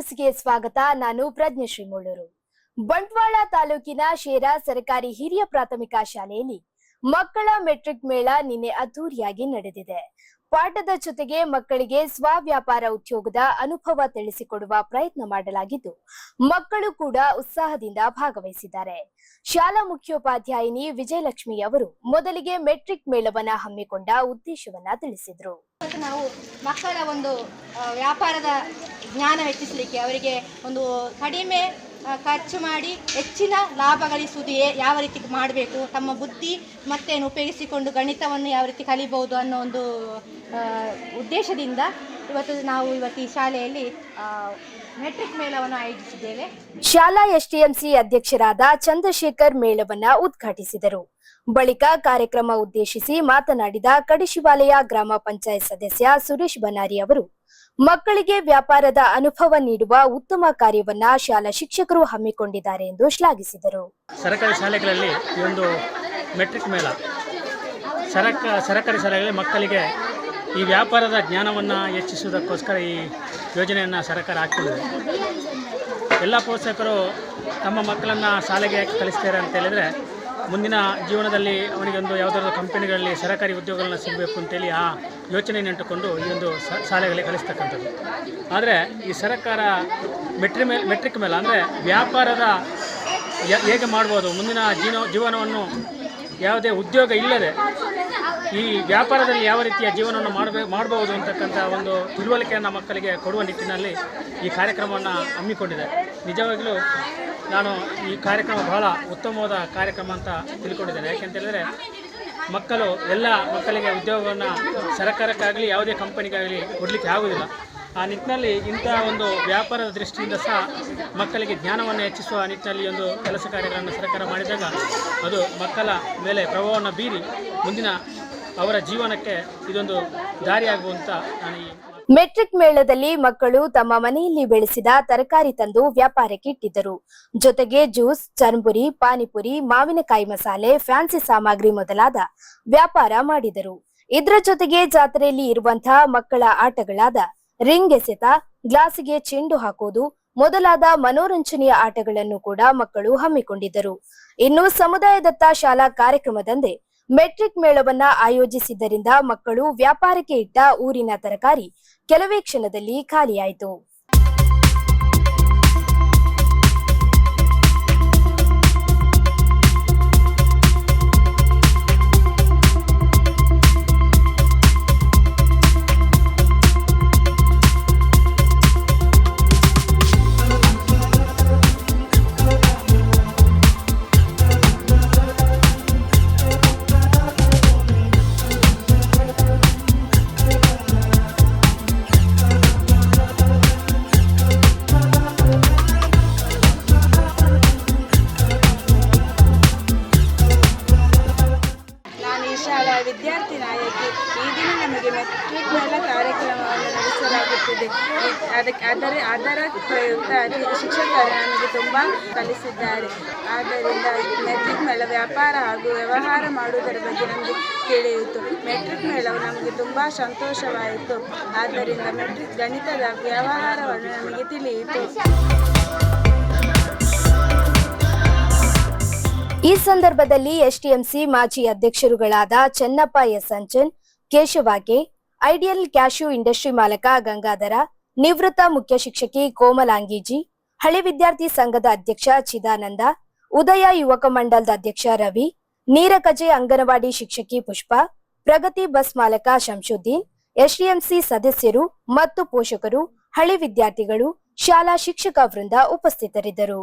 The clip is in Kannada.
ನ್ಯೂಸ್ಗೆ ಸ್ವಾಗತ. ನಾನು ಪ್ರಜ್ಞಶ್ರೀ ಮುಳ್ಳೂರು ಬಂಟ್ವಾಳ ತಾಲೂಕಿನ ಶೇರಾ ಸರ್ಕಾರಿ ಹಿರಿಯ ಪ್ರಾಥಮಿಕ ಶಾಲೆಯಲ್ಲಿ ಮಕ್ಕಳ ಮೆಟ್ರಿಕ್ ಮೇಳ ನಿನ್ನೆ ಅದ್ದೂರಿಯಾಗಿ ನಡೆದಿದೆ. ಪಾಠದ ಜೊತೆಗೆ ಮಕ್ಕಳಿಗೆ ಸ್ವವ್ಯಾಪಾರ ಉದ್ಯೋಗದ ಅನುಭವ ತಿಳಿಸಿಕೊಡುವ ಪ್ರಯತ್ನ ಮಾಡಲಾಗಿದ್ದು, ಮಕ್ಕಳು ಕೂಡ ಉತ್ಸಾಹದಿಂದ ಭಾಗವಹಿಸಿದ್ದಾರೆ. ಶಾಲಾ ಮುಖ್ಯೋಪಾಧ್ಯಾಯಿನಿ ವಿಜಯಲಕ್ಷ್ಮಿ ಅವರು ಮೊದಲಿಗೆ ಮೆಟ್ರಿಕ್ ಮೇಳವನ್ನ ಹಮ್ಮಿಕೊಂಡ ಉದ್ದೇಶವನ್ನ ತಿಳಿಸಿದ್ರು. ನಾವು ಮಕ್ಕಳ ಒಂದು ವ್ಯಾಪಾರದ ಜ್ಞಾನ ಹೆಚ್ಚಿಸಲಿಕ್ಕೆ ಅವರಿಗೆ ಒಂದು ಕಡಿಮೆ ಖರ್ಚು ಮಾಡಿ ಹೆಚ್ಚಿನ ಲಾಭ ಗಳಿಸುವುದು ಯಾವ ರೀತಿ ಮಾಡಬೇಕು, ತಮ್ಮ ಬುದ್ಧಿ ಮತ್ತೇನು ಉಪಯೋಗಿಸಿಕೊಂಡು ಗಣಿತವನ್ನು ಯಾವ ರೀತಿ ಕಲಿಬಹುದು ಅನ್ನೋ ಒಂದು ಉದ್ದೇಶದಿಂದ ಇವತ್ತು ನಾವು ಇವತ್ತು ಈ ಶಾಲೆಯಲ್ಲಿ ಮೆಟ್ರಿಕ್ ಮೇಳವನ್ನು ಆಯೋಜಿಸಿದ್ದೇವೆ. ಶಾಲಾ ಎಸ್ಟಿಎಂಸಿ ಅಧ್ಯಕ್ಷರಾದ ಚಂದ್ರಶೇಖರ್ ಮೇಳವನ್ನ ಉದ್ಘಾಟಿಸಿದರು. ಬಳಿಕ ಕಾರ್ಯಕ್ರಮ ಉದ್ದೇಶಿಸಿ ಮಾತನಾಡಿದ ಕಡಿಶಿವಾಲಯ ಗ್ರಾಮ ಪಂಚಾಯತ್ ಸದಸ್ಯ ಸುರೇಶ್ ಬನಾರಿ ಅವರು, ಮಕ್ಕಳಿಗೆ ವ್ಯಾಪಾರದ ಅನುಭವ ನೀಡುವ ಉತ್ತಮ ಕಾರ್ಯವನ್ನ ಶಾಲಾ ಶಿಕ್ಷಕರು ಹಮ್ಮಿಕೊಂಡಿದ್ದಾರೆ ಎಂದು ಶ್ಲಾಘಿಸಿದರು. ಸರ್ಕಾರಿ ಶಾಲೆಗಳಲ್ಲಿ ಒಂದು ಮೆಟ್ರಿಕ್ ಮೇಳ. ಸರಕ, ಸರ್ಕಾರಿ ಶಾಲೆಗಳಲ್ಲಿ ಮಕ್ಕಳಿಗೆ ಈ ವ್ಯಾಪಾರದ ಜ್ಞಾನವನ್ನು ಹೆಚ್ಚಿಸುವುದಕ್ಕೋಸ್ಕರ ಈ ಯೋಜನೆಯನ್ನು ಸರ್ಕಾರ ಹಾಕ್ಕೊಂಡಿದೆ ಎಲ್ಲ ಪೋಷಕರು ತಮ್ಮ ಮಕ್ಕಳನ್ನು ಶಾಲೆಗೆ ಕಳಿಸ್ತಾರೆ ಅಂತ ಹೇಳಿದರೆ ಮುಂದಿನ ಜೀವನದಲ್ಲಿ ಅವನಿಗೊಂದು ಯಾವುದಾದ್ರು ಕಂಪನಿಗಳಲ್ಲಿ ಸರಕಾರಿ ಉದ್ಯೋಗಗಳನ್ನ ಸಿಗಬೇಕು ಅಂತೇಳಿ ಆ ಇಟ್ಟುಕೊಂಡು ಈ ಒಂದು ಶಾಲೆಗಳಿಗೆ ಕಲಿಸ್ತಕ್ಕಂಥದ್ದು. ಆದರೆ ಈ ಸರಕಾರ ಮೆಟ್ರಿ ಮೇಲೆ, ಮೆಟ್ರಿಕ್ ಮೇಲೆ ಅಂದರೆ ವ್ಯಾಪಾರದ ಹೇಗೆ ಮಾಡ್ಬೋದು, ಮುಂದಿನ ಜೀವನ, ಜೀವನವನ್ನು ಯಾವುದೇ ಉದ್ಯೋಗ ಇಲ್ಲದೆ ಈ ವ್ಯಾಪಾರದಲ್ಲಿ ಯಾವ ರೀತಿಯ ಜೀವನವನ್ನು ಮಾಡಬೇಕು ಮಾಡಬಹುದು ಅಂತಕ್ಕಂಥ ಒಂದು ತಿಳುವಳಿಕೆಯನ್ನು ಮಕ್ಕಳಿಗೆ ಕೊಡುವ ನಿಟ್ಟಿನಲ್ಲಿ ಈ ಕಾರ್ಯಕ್ರಮವನ್ನು ಹಮ್ಮಿಕೊಂಡಿದೆ. ನಿಜವಾಗಲೂ ನಾನು ಈ ಕಾರ್ಯಕ್ರಮ ಬಹಳ ಉತ್ತಮವಾದ ಕಾರ್ಯಕ್ರಮ ಅಂತ ತಿಳ್ಕೊಂಡಿದ್ದೇನೆ. ಯಾಕೆಂತೇಳಿದರೆ ಮಕ್ಕಳು ಎಲ್ಲ ಮಕ್ಕಳಿಗೆ ಉದ್ಯೋಗವನ್ನು ಸರ್ಕಾರಕ್ಕಾಗಲಿ, ಯಾವುದೇ ಕಂಪನಿಗಾಗಲಿ ಕೊಡಲಿಕ್ಕೆ ಆಗುವುದಿಲ್ಲ. ಆ ನಿಟ್ಟಿನಲ್ಲಿ ಇಂಥ ಒಂದು ವ್ಯಾಪಾರದ ದೃಷ್ಟಿಯಿಂದ ಸಹ ಮಕ್ಕಳಿಗೆ ಜ್ಞಾನವನ್ನು ಹೆಚ್ಚಿಸುವ ನಿಟ್ಟಿನಲ್ಲಿ ಒಂದು ಕೆಲಸ ಕಾರ್ಯಗಳನ್ನು ಸರ್ಕಾರ ಮಾಡಿದಾಗ ಅದು ಮಕ್ಕಳ ಮೇಲೆ ಪ್ರಭಾವವನ್ನು ಬೀರಿ ಮುಂದಿನ ಅವರ ಜೀವನಕ್ಕೆ ಇದೊಂದು ದಾರಿಯಾಗುವಂತ ನಾನು ಮೆಟ್ರಿಕ್ ಮೇಳದಲ್ಲಿ ಮಕ್ಕಳು ತಮ್ಮ ಮನೆಯಲ್ಲಿ ಬೆಳೆಸಿದ ತರಕಾರಿ ತಂದು ವ್ಯಾಪಾರಕ್ಕೆ ಇಟ್ಟಿದ್ದರು. ಜೊತೆಗೆ ಜ್ಯೂಸ್, ಚರ್ಮುರಿ, ಪಾನಿಪುರಿ, ಮಾವಿನಕಾಯಿ ಮಸಾಲೆ, ಫ್ಯಾನ್ಸಿ ಸಾಮಗ್ರಿ ಮೊದಲಾದ ವ್ಯಾಪಾರ ಮಾಡಿದರು. ಇದರ ಜೊತೆಗೆ ಜಾತ್ರೆಯಲ್ಲಿ ಇರುವಂತಹ ಮಕ್ಕಳ ಆಟಗಳಾದ ರಿಂಗ್ ಎಸೆತ, ಗ್ಲಾಸಿಗೆ ಚೆಂಡು ಹಾಕುವುದು ಮೊದಲಾದ ಮನೋರಂಜನೆಯ ಆಟಗಳನ್ನು ಕೂಡ ಮಕ್ಕಳು ಹಮ್ಮಿಕೊಂಡಿದ್ದರು. ಇನ್ನು ಸಮುದಾಯದತ್ತ ಶಾಲಾ ಕಾರ್ಯಕ್ರಮದಂದೇ ಮೆಟ್ರಿಕ್ ಮೇಳವನ್ನ ಆಯೋಜಿಸಿದ್ದರಿಂದ ಮಕ್ಕಳು ವ್ಯಾಪಾರಕ್ಕೆ ಇಟ್ಟ ಊರಿನ ತರಕಾರಿ ಕೆಲವೇ ಕ್ಷಣದಲ್ಲಿ ಖಾಲಿಯಾಯಿತು. ವಿದ್ಯಾರ್ಥಿ ನಾಯಕಿ, ಈ ದಿನ ನಮಗೆ ಮೆಟ್ರಿಕ್ ಮೇಳ ಕಾರ್ಯಕ್ರಮವನ್ನು ನಡೆಸಲಾಗುತ್ತಿದೆ. ಅದಕ್ಕೆ ಅದರ ಅದರ ಪ್ರಯುಕ್ತ ಶಿಕ್ಷಕರು ನಮಗೆ ತುಂಬ ಕಲಿಸಿದ್ದಾರೆ. ಆದ್ದರಿಂದ ಮೆಟ್ರಿಕ್ ಮೇಳ ವ್ಯಾಪಾರ ಹಾಗೂ ವ್ಯವಹಾರ ಮಾಡುವುದರ ಬಗ್ಗೆ ನಮಗೆ ತಿಳಿಯಿತು. ಮೆಟ್ರಿಕ್ ಮೇಳವು ನಮಗೆ ತುಂಬ ಸಂತೋಷವಾಯಿತು. ಆದ್ದರಿಂದ ಮೆಟ್ರಿಕ್ ಗಣಿತದ ವ್ಯವಹಾರವನ್ನು ನಮಗೆ ತಿಳಿಯಿತು. ಈ ಸಂದರ್ಭದಲ್ಲಿ ಎಸ್ಟಿಎಂಸಿ ಮಾಜಿ ಅಧ್ಯಕ್ಷರುಗಳಾದ ಚೆನ್ನಪ್ಪ ಎಸ್. ಅಂಚನ್ ಕೇಶವಾಗೆ ಐಡಿಯಲ್ ಕ್ಯಾಶ್ಯೂ ಇಂಡಸ್ಟ್ರಿ ಮಾಲಕ ಗಂಗಾಧರ, ನಿವೃತ್ತ ಮುಖ್ಯ ಶಿಕ್ಷಕಿ ಕೋಮಲಾಂಗೀಜಿ, ಹಳೆ ವಿದ್ಯಾರ್ಥಿ ಸಂಘದ ಅಧ್ಯಕ್ಷ ಚಿದಾನಂದ, ಉದಯ ಯುವಕ ಮಂಡಲದ ಅಧ್ಯಕ್ಷ ರವಿ, ನೀರಕಜೆ ಅಂಗನವಾಡಿ ಶಿಕ್ಷಕಿ ಪುಷ್ಪ, ಪ್ರಗತಿ ಬಸ್ ಮಾಲಕ ಶಂಶುದ್ದೀನ್, ಎಸ್ಡಿಎಂಸಿ ಸದಸ್ಯರು ಮತ್ತು ಪೋಷಕರು, ಹಳೆ ವಿದ್ಯಾರ್ಥಿಗಳು, ಶಾಲಾ ಶಿಕ್ಷಕ ವೃಂದ ಉಪಸ್ಥಿತರಿದ್ದರು.